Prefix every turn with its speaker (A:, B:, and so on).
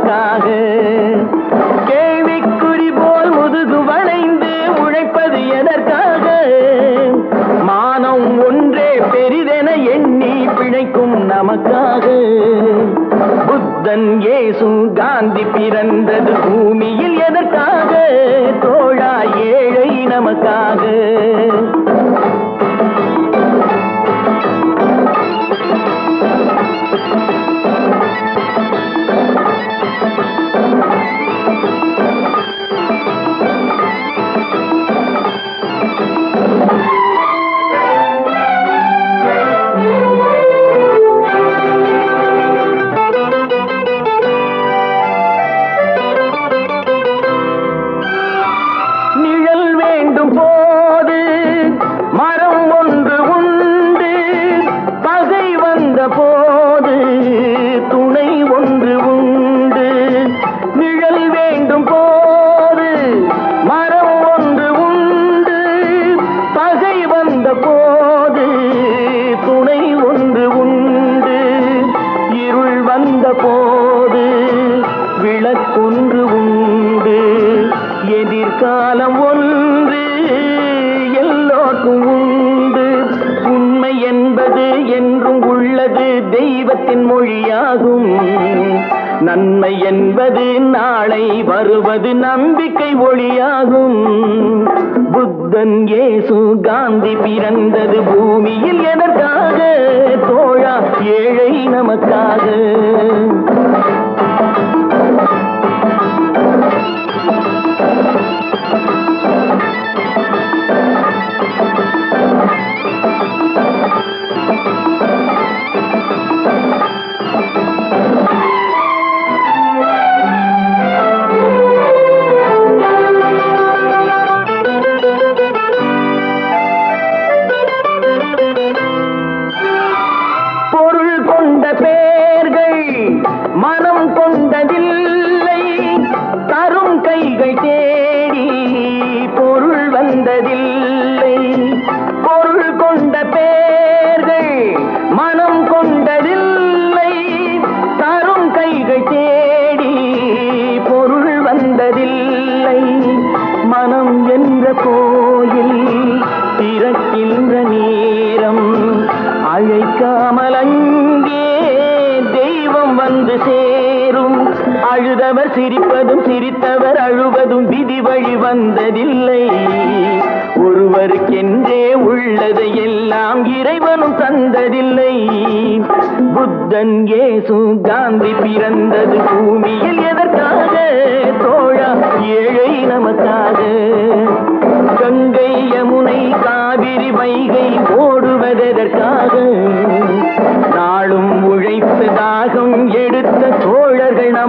A: உனக்காக கேள்விக்குறி போல் முதுகு வளைந்து உழைப்பது எதற்காக? மானம் ஒன்றே பெரிதென எண்ணி பிழைக்கும் நமக்காக. புத்தன் ஏசு காந்தி பிறந்தது பூமியில் எதற்காக? தோழா ஏழை நமக்காக. உண்டு. பகை வந்த போ என்றும் உள்ளது தெய்வத்தின் மொழியாகும். நன்மை என்பது நாளை வருவது நம்பிக்கை ஒளியாகும். புத்தன் ஏசு காந்தி பிறந்தது பூமியில் எதற்காக? தோழா ஏழை நமக்காக கொண்டதில்லை. பொருள் கொண்ட பேர்கள் மனம் கொண்டதில்லை. தரும் கைகள் தேடி பொருள் வந்ததில்லை. மனம் என்ற கோயில் அழுதவர் சிரிப்பதும் சிரித்தவர் அழுவதும் விதி வழி வந்ததில்லை. ஒருவருக்கென்றே உள்ளதை எல்லாம் இறைவனும் தந்ததில்லை. புத்தன் ஏசு காந்தி பிறந்தது பூமியில் எதற்காக? தோழா ஏழை நமக்காக. கங்கை யமுனை காவிரி வைகை ஓடுவதற்காக